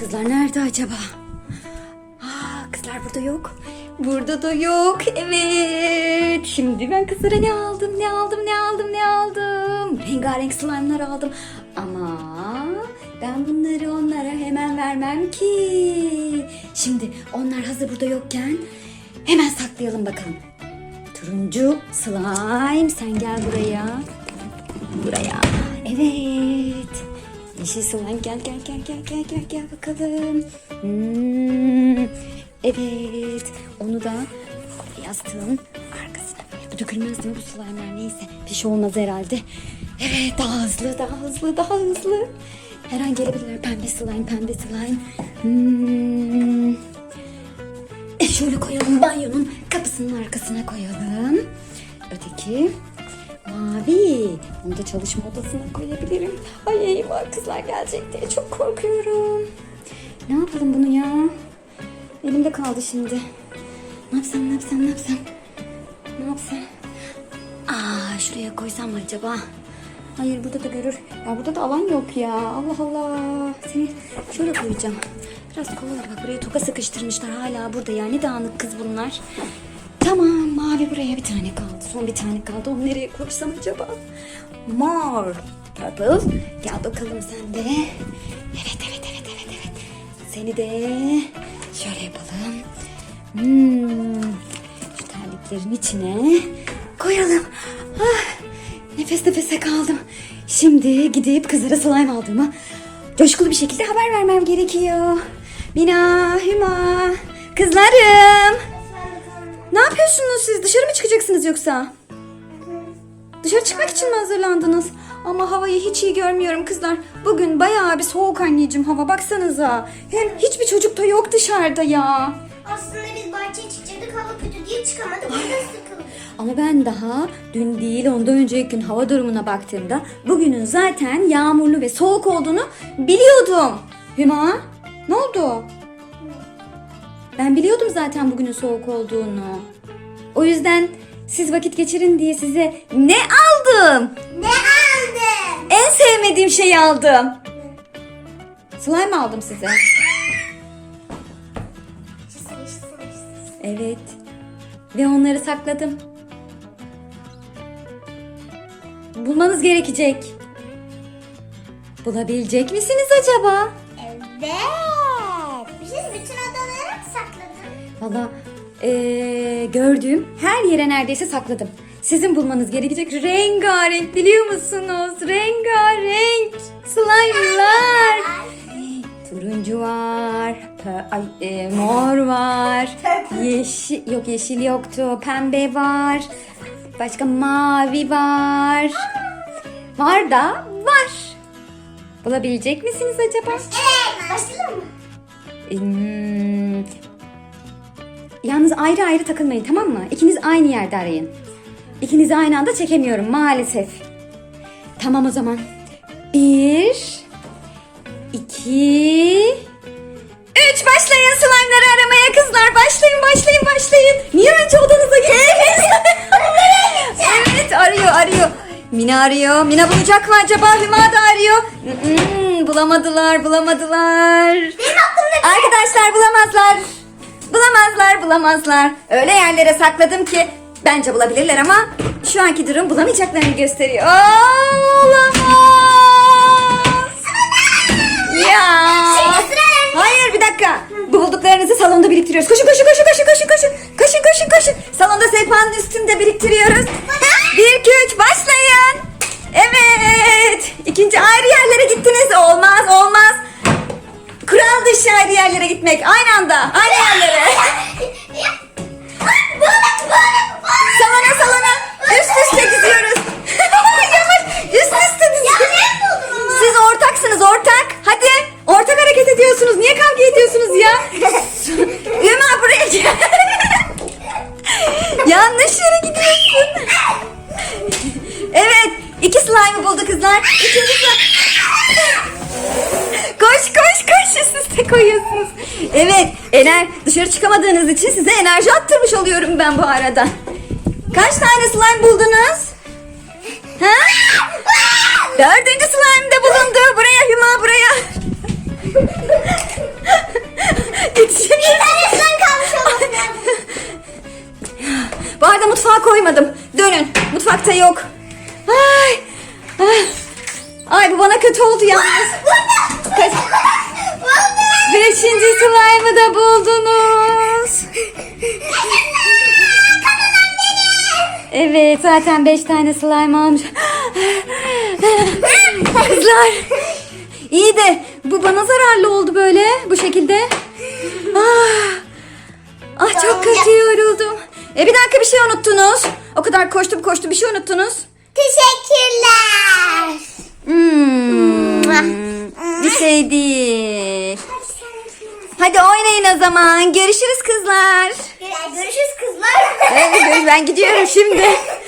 Kızlar nerede acaba? Aa, kızlar burada yok. Burada da yok. Evet. Şimdi ben kızlara ne aldım, ne aldım, ne aldım, ne aldım. Rengarenk slime'lar aldım. Ama ben bunları onlara hemen vermem ki. Şimdi onlar hazır burada yokken hemen saklayalım bakalım. Turuncu slime sen gel buraya. Buraya. Evet. Yeşil slime gel gel gel gel gel gel gel bakalım. Hmm, Evet. Onu da yastığın arkasına. Bu dökülmez değil mi bu slime'lar neyse. Bir şey olmaz herhalde. Evet daha hızlı daha hızlı daha hızlı. Her an gelebilirler. Pembe slime pembe slime. Hmm. E şöyle koyalım banyonun kapısının arkasına koyalım. Öteki mavi. Onu da çalışma odasına koyabilirim. Ay eyvah kızlar gelecek diye çok korkuyorum. Ne yapalım bunu ya? Elimde kaldı şimdi. Ne yapsam ne yapsam ne yapsam? Ne yapsam? Aa şuraya koysam mı acaba? Hayır burada da görür. Ya burada da alan yok ya. Allah Allah. Seni şöyle koyacağım. Biraz kolay bak buraya toka sıkıştırmışlar hala burada ya. Ne dağınık kız bunlar. Tamam mavi buraya bir tane kaldı. Son bir tane kaldı. Onu nereye koysam acaba? Mor. Purple. Gel bakalım sen de. Evet evet evet evet evet. Seni de şöyle yapalım. Hmm. Şu terliklerin içine koyalım. Ah, nefes nefese kaldım. Şimdi gidip kızlara slime aldığımı coşkulu bir şekilde haber vermem gerekiyor. Mina, Hüma, kızlarım. Ne yapıyorsunuz siz? Dışarı mı çıkacaksınız yoksa? Dışarı çıkmak için mi hazırlandınız? Ama havayı hiç iyi görmüyorum kızlar. Bugün bayağı bir soğuk anneciğim hava baksanıza. Hem hiçbir çocuk da yok dışarıda ya. Aslında biz bahçeye çıkacaktık hava kötü diye çıkamadık. Ama ben daha dün değil ondan önceki gün hava durumuna baktığımda bugünün zaten yağmurlu ve soğuk olduğunu biliyordum. Hüma ne oldu? Ben biliyordum zaten bugünün soğuk olduğunu. O yüzden siz vakit geçirin diye size ne aldım? Ne aldın? En sevmediğim şeyi aldım. Slime aldım size. Evet. Ve onları sakladım. Bulmanız gerekecek. Bulabilecek misiniz acaba? Evet. Valla eee, gördüğüm her yere neredeyse sakladım. Sizin bulmanız gerekecek rengarenk biliyor musunuz? Rengarenk slime'lar. Turuncu var, ay, e, mor var, yeşil yok yeşil yoktu, pembe var, başka mavi var, var da var. Bulabilecek misiniz acaba? Evet. Başlayalım mı? Hmm, Yalnız ayrı ayrı takılmayın tamam mı? İkiniz aynı yerde arayın. İkinizi aynı anda çekemiyorum maalesef. Tamam o zaman. Bir, iki, üç başlayın slime'ları aramaya kızlar. Başlayın başlayın başlayın. Niye önce odanıza gittiniz? evet arıyor arıyor. Mina arıyor. Mina bulacak mı acaba? Hüma da arıyor. Bulamadılar bulamadılar. Arkadaşlar bulamazlar. Bulamazlar bulamazlar. Öyle yerlere sakladım ki bence bulabilirler ama şu anki durum bulamayacaklarını gösteriyor. Aa, olamaz. Ya. Hayır bir dakika. Bu bulduklarınızı salonda biriktiriyoruz. Koşun koşun koşun koşun koşun koşun. Koşun koşun koşun. Salonda sehpanın üstünde biriktiriyoruz. Bir iki üç başlayın. Evet. İkinci ayrı yerlere gittiniz. Olmaz olmaz. Kural dışı ayrı yerlere gitmek. Aynı anda. Aynı yerlere. Ortaksınız ortak. Hadi. Ortak hareket ediyorsunuz. Niye kavga ediyorsunuz ya? Üma buraya gel. Yanlış yere gidiyorsun. Evet. iki slime'ı buldu kızlar. İkinci slime. Koş koş koş üst üste koyuyorsunuz. Evet ener dışarı çıkamadığınız için size enerji attırmış oluyorum ben bu arada. Kaç tane slime buldunuz? Ha? Dördüncü slime'da bulundu. Buraya Hüma buraya. Yetişim. Bir tanesinden kalmış olması lazım. Bu arada mutfağa koymadım. Dönün. Mutfakta yok. Ay. Ay, Ay bu bana kötü oldu yalnız. Beşinci slime'ı da buldunuz. Evet zaten beş tane slime almış. Kızlar. İyi de bu bana zararlı oldu böyle bu şekilde. Ah, ah çok kötü yoruldum. E bir dakika bir şey unuttunuz. O kadar koştum koştum bir şey unuttunuz. Teşekkürler. Hmm, bir şey değil. Hadi oynayın o zaman. Görüşürüz kızlar. Görüşürüz kızlar. Evet, ben gidiyorum şimdi.